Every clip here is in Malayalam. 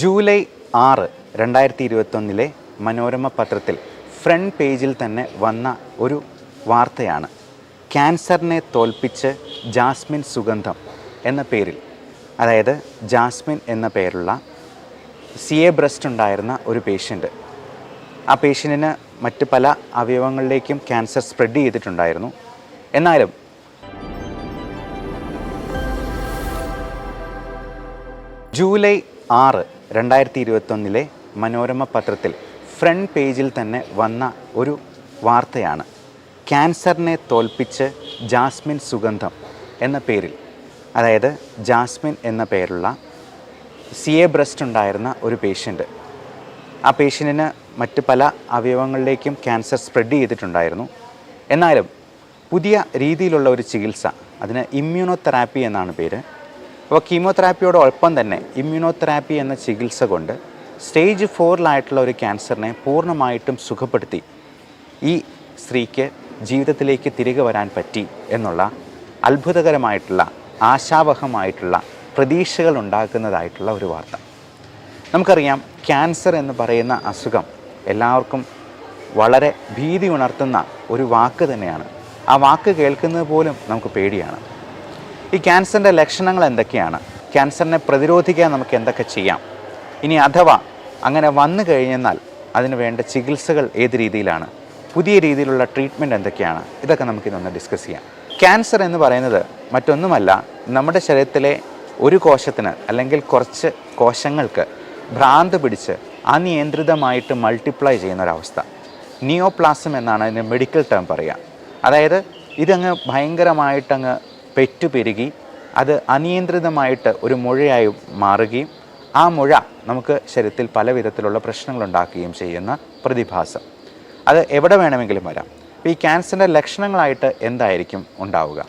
ജൂലൈ ആറ് രണ്ടായിരത്തി ഇരുപത്തൊന്നിലെ മനോരമ പത്രത്തിൽ ഫ്രണ്ട് പേജിൽ തന്നെ വന്ന ഒരു വാർത്തയാണ്. ക്യാൻസറിനെ തോൽപ്പിച്ച് ജാസ്മിൻ സുഗന്ധം എന്ന പേരിൽ അതായത് ജാസ്മിൻ എന്ന പേരുള്ള സി എ ബ്രസ്റ്റ് ഉണ്ടായിരുന്ന ഒരു പേഷ്യന്റ്. ആ പേഷ്യന്റിന് മറ്റ് പല അവയവങ്ങളിലേക്കും ക്യാൻസർ സ്പ്രെഡ് ചെയ്തിട്ടുണ്ടായിരുന്നു. എന്നാലും ജൂലൈ ആറ് രണ്ടായിരത്തി ഇരുപത്തൊന്നിലെ മനോരമ പത്രത്തിൽ ഫ്രണ്ട് പേജിൽ തന്നെ വന്ന ഒരു വാർത്തയാണ്. ക്യാൻസറിനെ തോൽപ്പിച്ച് ജാസ്മിൻ സുഗന്ധം എന്ന പേരിൽ അതായത് ജാസ്മിൻ എന്ന പേരുള്ള സി എ ബ്രസ്റ്റ് ഉണ്ടായിരുന്ന ഒരു പേഷ്യന്റ്. ആ പേഷ്യന്റിന് മറ്റ് പല അവയവങ്ങളിലേക്കും ക്യാൻസർ സ്പ്രെഡ് ചെയ്തിട്ടുണ്ടായിരുന്നു. എന്നാലും പുതിയ രീതിയിലുള്ള ഒരു ചികിത്സ അതിന് ഇമ്മ്യൂണോതെറാപ്പി എന്നാണ് പേര് അപ്പോൾ കീമോതെറാപ്പിയോടൊപ്പം തന്നെ ഇമ്മ്യൂണോതെറാപ്പി എന്ന ചികിത്സ കൊണ്ട് സ്റ്റേജ് ഫോറിലായിട്ടുള്ള ഒരു ക്യാൻസറിനെ പൂർണമായിട്ടും സുഖപ്പെടുത്തി. ഈ സ്ത്രീക്ക് ജീവിതത്തിലേക്ക് തിരികെ വരാൻ പറ്റി എന്നുള്ള അത്ഭുതകരമായിട്ടുള്ള ആശാവഹമായിട്ടുള്ള പ്രതീക്ഷകൾ ഉണ്ടാക്കുന്നതായിട്ടുള്ള ഒരു വാർത്ത. നമുക്കറിയാം ക്യാൻസർ എന്ന് പറയുന്ന അസുഖം എല്ലാവർക്കും വളരെ ഭീതി ഉണർത്തുന്ന ഒരു വാക്ക് തന്നെയാണ്. ആ വാക്ക് കേൾക്കുന്നത് പോലും നമുക്ക് പേടിയാണ്. ഈ ക്യാൻസറിന്റെ ലക്ഷണങ്ങൾ എന്തൊക്കെയാണ്? ക്യാൻസറിനെ പ്രതിരോധിക്കാൻ നമുക്ക് എന്തൊക്കെ ചെയ്യാം? ഇനി അഥവാ അങ്ങനെ വന്നു കഴിഞ്ഞെന്നാൽ അതിന് വേണ്ട ചികിത്സകൾ ഏത് രീതിയിലാണ്? പുതിയ രീതിയിലുള്ള ട്രീറ്റ്മെന്റ് എന്തൊക്കെയാണ്? ഇതൊക്കെ നമുക്കിതൊന്ന് ഡിസ്കസ് ചെയ്യാം. ക്യാൻസർ എന്ന് പറയുന്നത് മറ്റൊന്നുമല്ല നമ്മുടെ ശരീരത്തിലെ ഒരു കോശത്തിന് അല്ലെങ്കിൽ കുറച്ച് കോശങ്ങൾക്ക് ഭ്രാന്ത് പിടിച്ച് അനിയന്ത്രിതമായിട്ട് മൾട്ടിപ്ലൈ ചെയ്യുന്ന ഒരവസ്ഥ നിയോപ്ലാസം എന്നാണ് അതിന് മെഡിക്കൽ ടേം പറയുക. അതായത് ഇതങ്ങ് ഭയങ്കരമായിട്ടങ്ങ് പെറ്റുപെരുകി അത് അനിയന്ത്രിതമായിട്ട് ഒരു മുഴയായി മാറുകയും ആ മുഴ നമുക്ക് ശരീരത്തിൽ പല വിധത്തിലുള്ള പ്രശ്നങ്ങളുണ്ടാക്കുകയും ചെയ്യുന്ന പ്രതിഭാസം. അത് എവിടെ വേണമെങ്കിലും വരാം. അപ്പോൾ ഈ ക്യാൻസറിന്റെ ലക്ഷണങ്ങളായിട്ട് എന്തായിരിക്കും ഉണ്ടാവുക?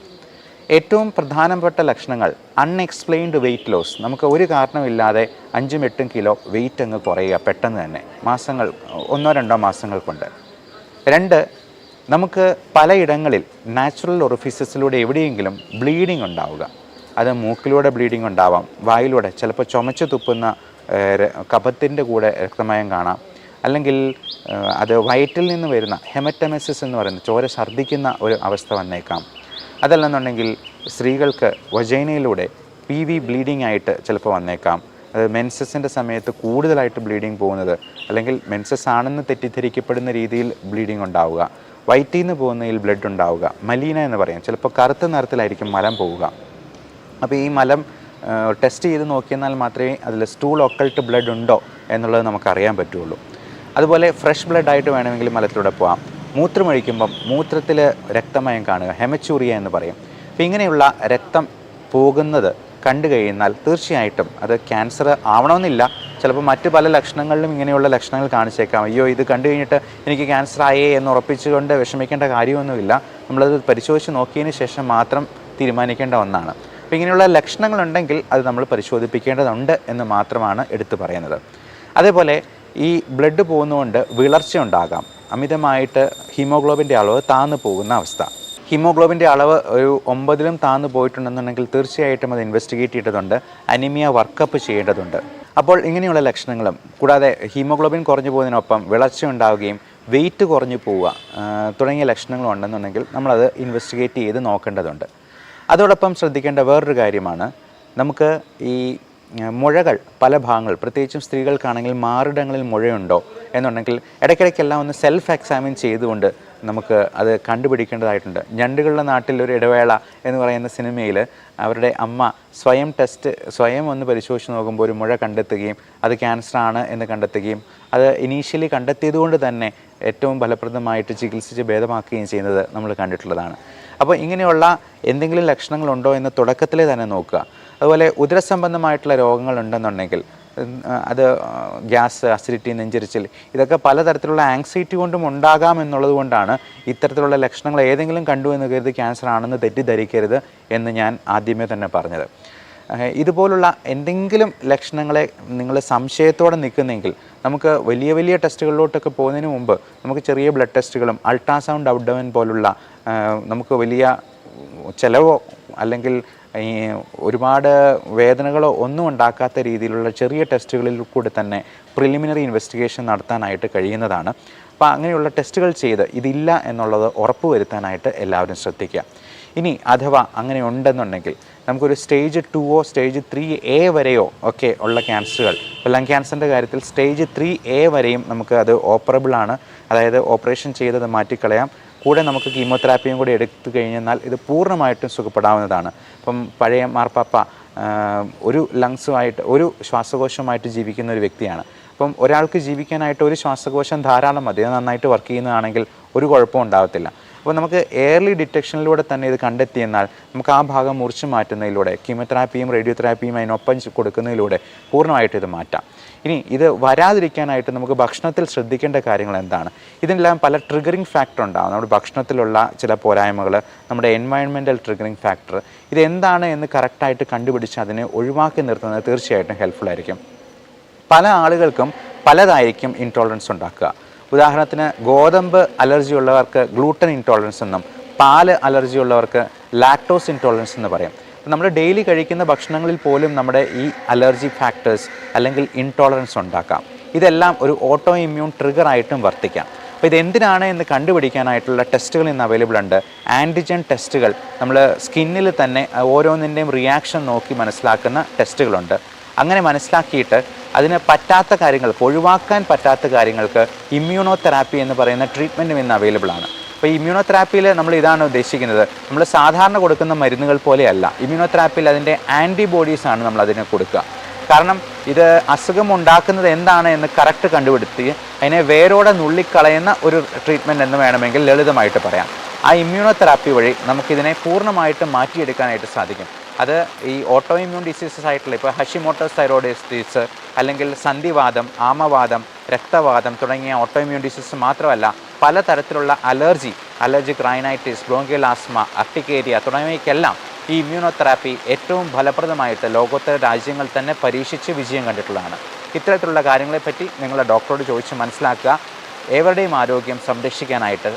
ഏറ്റവും പ്രധാനപ്പെട്ട ലക്ഷണങ്ങൾ അൺഎക്സ്പ്ലെയിൻഡ് വെയിറ്റ് ലോസ് നമുക്ക് ഒരു കാരണമില്ലാതെ അഞ്ചും എട്ടും കിലോ വെയിറ്റ് അങ്ങ് കുറയുക പെട്ടെന്ന് തന്നെ മാസങ്ങൾ ഒന്നോ രണ്ടോ മാസങ്ങൾ കൊണ്ട്. രണ്ട് നമുക്ക് പലയിടങ്ങളിൽ നാച്ചുറൽ ഒറിഫീസസിലൂടെ എവിടെയെങ്കിലും ബ്ലീഡിംഗ് ഉണ്ടാവുക. അത് മൂക്കിലൂടെ ബ്ലീഡിംഗ് ഉണ്ടാവാം വായിലൂടെ ചിലപ്പോൾ ചുമച്ച് തുപ്പുന്ന കഫത്തിന്റെ കൂടെ രക്തമയം കാണാം. അല്ലെങ്കിൽ അത് വയറ്റിൽ നിന്ന് വരുന്ന ഹെമറ്റമെസിസ് എന്ന് പറയുന്ന ചോര ഛർദ്ദിക്കുന്ന ഒരു അവസ്ഥ വന്നേക്കാം. അതല്ലെന്നുണ്ടെങ്കിൽ സ്ത്രീകൾക്ക് വജൈനയിലൂടെ പി വി ബ്ലീഡിംഗ് ആയിട്ട് ചിലപ്പോൾ വന്നേക്കാം. അത് മെൻസസിന്റെ സമയത്ത് കൂടുതലായിട്ട് ബ്ലീഡിങ് പോകുന്നത്. അല്ലെങ്കിൽ മെൻസസ് ആണെന്ന് തെറ്റിദ്ധരിക്കപ്പെടുന്ന രീതിയിൽ ബ്ലീഡിങ് ഉണ്ടാവുക. വയറ്റിൽ നിന്ന് പോകുന്നതിൽ ബ്ലഡ് ഉണ്ടാവുക. മലീന എന്ന് പറയാം. ചിലപ്പോൾ കറുത്ത നിറത്തിലായിരിക്കും മലം പോവുക. അപ്പോൾ ഈ മലം ടെസ്റ്റ് ചെയ്ത് നോക്കിയെന്നാൽ മാത്രമേ അതിൽ സ്റ്റൂൾ ഒക്കൾട്ട് ബ്ലഡ് ഉണ്ടോ എന്നുള്ളത് നമുക്കറിയാൻ പറ്റുള്ളൂ. അതുപോലെ ഫ്രഷ് ബ്ലഡ് ആയിട്ട് വേണമെങ്കിൽ മലത്തിലൂടെ പോകാം മൂത്രമൊഴിക്കുമ്പം മൂത്രത്തിൽ രക്തമയം കാണുക. ഹെമച്ചൂറിയ എന്ന് പറയും. അപ്പോൾ ഇങ്ങനെയുള്ള രക്തം പോകുന്നത് കണ്ടു കഴിഞ്ഞാൽ തീർച്ചയായിട്ടും അത് ക്യാൻസർ ആവണമെന്നില്ല. ചിലപ്പോൾ മറ്റ് പല ലക്ഷണങ്ങളിലും ഇങ്ങനെയുള്ള ലക്ഷണങ്ങൾ കാണിച്ചേക്കാം. അയ്യോ ഇത് കണ്ടു കഴിഞ്ഞിട്ട് എനിക്ക് ക്യാൻസർ ആയേ എന്ന് ഉറപ്പിച്ചുകൊണ്ട് വിഷമിക്കേണ്ട കാര്യമൊന്നുമില്ല. നമ്മളത് പരിശോധിച്ച് നോക്കിയതിന് ശേഷം മാത്രം തീരുമാനിക്കേണ്ട ഒന്നാണ്. അപ്പോൾ ഇങ്ങനെയുള്ള ലക്ഷണങ്ങളുണ്ടെങ്കിൽ അത് നമ്മൾ പരിശോധിപ്പിക്കേണ്ടതുണ്ട് എന്ന് മാത്രമാണ് എടുത്തു പറയുന്നത്. അതേപോലെ ഈ ബ്ലഡ് പോകുന്നതുകൊണ്ട് വിളർച്ച ഉണ്ടാകാം. അമിതമായിട്ട് ഹീമോഗ്ലോബിന്റെ അളവ് താന്നു പോകുന്ന അവസ്ഥ. ഹീമോഗ്ലോബിന്റെ അളവ് ഒരു ഒമ്പതിലും താന്നു പോയിട്ടുണ്ടെന്നുണ്ടെങ്കിൽ തീർച്ചയായിട്ടും അത് ഇൻവെസ്റ്റിഗേറ്റ് ചെയ്യേണ്ടതുണ്ട്. അനിമിയ വർക്കപ്പ് ചെയ്യേണ്ടതുണ്ട്. അപ്പോൾ ഇങ്ങനെയുള്ള ലക്ഷണങ്ങളും കൂടാതെ ഹീമോഗ്ലോബിൻ കുറഞ്ഞു പോകുന്നതിനൊപ്പം വിളർച്ച ഉണ്ടാവുകയും വെയിറ്റ് കുറഞ്ഞു പോവുക തുടങ്ങിയ ലക്ഷണങ്ങളും ഉണ്ടെന്നുണ്ടെങ്കിൽ നമ്മളത് ഇൻവെസ്റ്റിഗേറ്റ് ചെയ്ത് നോക്കേണ്ടതുണ്ട്. അതോടൊപ്പം ശ്രദ്ധിക്കേണ്ട വേറൊരു കാര്യമാണ് നമുക്ക് ഈ മുഴകൾ പല ഭാഗങ്ങൾ പ്രത്യേകിച്ചും സ്ത്രീകൾക്കാണെങ്കിൽ മാറിടങ്ങളിൽ മുഴയുണ്ടോ എന്നുണ്ടെങ്കിൽ ഇടയ്ക്കിടയ്ക്കെല്ലാം ഒന്ന് സെൽഫ് എക്സാമിൻ ചെയ്തുകൊണ്ട് നമുക്ക് അത് കണ്ടുപിടിക്കേണ്ടതായിട്ടുണ്ട്. ഞണ്ടുകളുടെ നാട്ടിൽ ഒരു ഇടവേള എന്ന് പറയുന്ന സിനിമയിൽ അവരുടെ അമ്മ സ്വയം ടെസ്റ്റ് സ്വയം ഒന്ന് പരിശോധിച്ച് നോക്കുമ്പോൾ ഒരു മുഴ കണ്ടെത്തുകയും അത് ക്യാൻസർ ആണ് എന്ന് കണ്ടെത്തുകയും അത് ഇനീഷ്യലി കണ്ടെത്തിയതുകൊണ്ട് തന്നെ ഏറ്റവും ഫലപ്രദമായിട്ട് ചികിത്സിച്ച് ഭേദമാക്കുകയും ചെയ്യുന്നത് നമ്മൾ കണ്ടിട്ടുള്ളതാണ്. അപ്പോൾ ഇങ്ങനെയുള്ള എന്തെങ്കിലും ലക്ഷണങ്ങളുണ്ടോ എന്ന് തുടക്കത്തിലേ തന്നെ നോക്കുക. അതുപോലെ ഉദരസംബന്ധമായിട്ടുള്ള ഉം, അത് ഗ്യാസ് അസിഡിറ്റി നെഞ്ചരിച്ചിൽ. ഇതൊക്കെ പലതരത്തിലുള്ള ആങ്സൈറ്റി കൊണ്ടും ഉണ്ടാകാം എന്നുള്ളത് കൊണ്ടാണ് ഇത്തരത്തിലുള്ള ലക്ഷണങ്ങൾ ഏതെങ്കിലും കണ്ടു എന്ന് കരുതി ക്യാൻസർ ആണെന്ന് തെറ്റിദ്ധരിക്കരുത് എന്ന് ഞാൻ ആദ്യമേ തന്നെ പറഞ്ഞത്. ഇതുപോലുള്ള എന്തെങ്കിലും ലക്ഷണങ്ങളെ നിങ്ങൾ സംശയത്തോടെ നിൽക്കുന്നെങ്കിൽ നമുക്ക് വലിയ വലിയ ടെസ്റ്റുകളിലോട്ടൊക്കെ പോകുന്നതിന് മുമ്പ് നമുക്ക് ചെറിയ ബ്ലഡ് ടെസ്റ്റുകളും അൾട്രാസൗണ്ട് ഔട്ട്ഡവൻ പോലുള്ള നമുക്ക് വലിയ ചിലവോ അല്ലെങ്കിൽ ഒരുപാട് വേദനകളോ ഒന്നും ഉണ്ടാക്കാത്ത രീതിയിലുള്ള ചെറിയ ടെസ്റ്റുകളിൽ കൂടി തന്നെ പ്രിലിമിനറി ഇൻവെസ്റ്റിഗേഷൻ നടത്താനായിട്ട് കഴിയുന്നതാണ്. അപ്പോൾ അങ്ങനെയുള്ള ടെസ്റ്റുകൾ ചെയ്ത് ഇതില്ല എന്നുള്ളത് ഉറപ്പുവരുത്താനായിട്ട് എല്ലാവരും ശ്രദ്ധിക്കുക. ഇനി അഥവാ അങ്ങനെ ഉണ്ടെന്നുണ്ടെങ്കിൽ നമുക്കൊരു സ്റ്റേജ് ടുവോ സ്റ്റേജ് ത്രീ എ വരെയോ ഒക്കെ ഉള്ള ക്യാൻസറുകൾ ഇപ്പോൾ ലങ് ക്യാൻസറിന്റെ കാര്യത്തിൽ സ്റ്റേജ് ത്രീ എ വരെയും നമുക്ക് അത് ഓപ്പറബിൾ ആണ്. അതായത് ഓപ്പറേഷൻ ചെയ്തത് മാറ്റിക്കളയാം. കൂടെ നമുക്ക് കീമോതെറാപ്പിയും കൂടി എടുത്തു കഴിഞ്ഞാൽ ഇത് പൂർണമായിട്ടും സുഖപ്പെടാവുന്നതാണ്. ഇപ്പം പഴയ മാർപ്പാപ്പ ഒരു ലങ്സുമായിട്ട് ഒരു ശ്വാസകോശമായിട്ട് ജീവിക്കുന്ന ഒരു വ്യക്തിയാണ്. അപ്പം ഒരാൾക്ക് ജീവിക്കാനായിട്ട് ഒരു ശ്വാസകോശം ധാരാളം മതി. നന്നായിട്ട് വർക്ക് ചെയ്യുന്നതാണെങ്കിൽ ഒരു കുഴപ്പവും ഉണ്ടാകത്തില്ല അപ്പോൾ നമുക്ക് എയർലി ഡിറ്റക്ഷനിലൂടെ തന്നെ ഇത് കണ്ടെത്തിയെന്നാൽ നമുക്ക് ആ ഭാഗം മുറിച്ച് മാറ്റുന്നതിലൂടെ കീമോതെറാപ്പിയും റേഡിയോതെറാപ്പിയും അതിനൊപ്പം കൊടുക്കുന്നതിലൂടെ പൂർണമായിട്ട് ഇത് മാറ്റാം. ഇനി ഇത് വരാതിരിക്കാനായിട്ട് നമുക്ക് ഭക്ഷണത്തിൽ ശ്രദ്ധിക്കേണ്ട കാര്യങ്ങൾ എന്താണ്? ഇതിനെല്ലാം പല ട്രിഗറിങ് ഫാക്ടർ ഉണ്ടാകും. നമ്മുടെ ഭക്ഷണത്തിലുള്ള ചില പോരായ്മകൾ നമ്മുടെ എൻവയൺമെന്റൽ ട്രിഗറിങ് ഫാക്ടർ ഇത് എന്താണ് എന്ന് കറക്റ്റായിട്ട് കണ്ടുപിടിച്ച് അതിനെ ഒഴിവാക്കി നിർത്തുന്നത് തീർച്ചയായിട്ടും ഹെൽപ്ഫുൾ ആയിരിക്കും. പല ആളുകൾക്കും പലതായിരിക്കും ഇൻടോളറൻസ് ഉണ്ടാക്കുക. ഉദാഹരണത്തിന് ഗോതമ്പ് അലർജി ഉള്ളവർക്ക് ഗ്ലൂട്ടൻ ഇൻടോളറൻസ് എന്നും പാൽ അലർജി ഉള്ളവർക്ക് ലാക്ടോസ് ഇൻടോളറൻസ് എന്ന് പറയും. നമ്മൾ ഡെയിലി കഴിക്കുന്ന ഭക്ഷണങ്ങളിൽ പോലും നമ്മുടെ ഈ അലർജി ഫാക്ടേഴ്സ് അല്ലെങ്കിൽ ഇൻടോളറൻസ് ഉണ്ടാക്കാം. ഇതെല്ലാം ഒരു ഓട്ടോ ഇമ്മ്യൂൺ ട്രിഗർ ആയിട്ടും വർത്തിക്കാം. അപ്പോൾ ഇതെന്തിനാണ് എന്ന് കണ്ടുപിടിക്കാനായിട്ടുള്ള ടെസ്റ്റുകൾ ഇന്ന് അവൈലബിൾ ഉണ്ട്. ആന്റിജൻ ടെസ്റ്റുകൾ നമ്മൾ സ്കിന്നിൽ തന്നെ ഓരോന്നിന്റെയും റിയാക്ഷൻ നോക്കി മനസ്സിലാക്കുന്ന ടെസ്റ്റുകളുണ്ട്. അങ്ങനെ മനസ്സിലാക്കിയിട്ട് അതിന് പറ്റാത്ത കാര്യങ്ങൾ ഒഴിവാക്കാൻ പറ്റാത്ത കാര്യങ്ങൾക്ക് ഇമ്മ്യൂണോ തെറാപ്പി എന്ന് പറയുന്ന ട്രീറ്റ്മെന്റും ഇന്ന് അവൈലബിൾ ആണ്. അപ്പോൾ ഇമ്മ്യൂണോ തെറാപ്പിയിൽ നമ്മൾ ഇതാണ് ഉദ്ദേശിക്കുന്നത്. നമ്മൾ സാധാരണ കൊടുക്കുന്ന മരുന്നുകൾ പോലെയല്ല. ഇമ്മ്യൂണോ തെറാപ്പിയിൽ അതിന്റെ ആന്റിബോഡീസ് ആണ് നമ്മൾ അതിന് കൊടുക്കുക. കാരണം ഇത് അസുഖം ഉണ്ടാക്കുന്നത് എന്താണ് എന്ന് കറക്റ്റ് കണ്ടുപിടുത്തി അതിനെ വേരോടെ നുള്ളിക്കളയുന്ന ഒരു ട്രീറ്റ്മെന്റ് എന്ന് വേണമെങ്കിൽ ലളിതമായിട്ട് പറയാം. ആ ഇമ്മ്യൂണോ തെറാപ്പി വഴി നമുക്കിതിനെ പൂർണമായിട്ട് മാറ്റിയെടുക്കാനായിട്ട് സാധിക്കും. അത് ഈ ഓട്ടോ ഇമ്മ്യൂൺ ഡിസീസസ് ആയിട്ടുള്ള ഇപ്പോൾ ഹഷിമോട്ടോസ് ഡിസീസ് അല്ലെങ്കിൽ സന്ധിവാദം ആമവാദം രക്തവാദം തുടങ്ങിയ ഓട്ടോ ഇമ്മ്യൂൺ ഡിസീസസ് മാത്രമല്ല പലതരത്തിലുള്ള allergy allergic rhinitis bronchial asthma urticaria തുടങ്ങിയവയ്ക്കെല്ലാം ഈ ഇമ്മ്യൂണോതെറാപ്പി ഏറ്റവും ഫലപ്രദമായിട്ട് ലോകോത്തര രാജ്യങ്ങൾ തന്നെ പരീക്ഷിച്ച് വിജയം കണ്ടിട്ടുള്ളതാണ്. ഇത്തരത്തിലുള്ള കാര്യങ്ങളെപ്പറ്റി നിങ്ങളുടെ ഡോക്ടറോട് ചോദിച്ച് മനസ്സിലാക്കുക. ഏവരുടെയും ആരോഗ്യം സംരക്ഷിക്കാനായിട്ട്.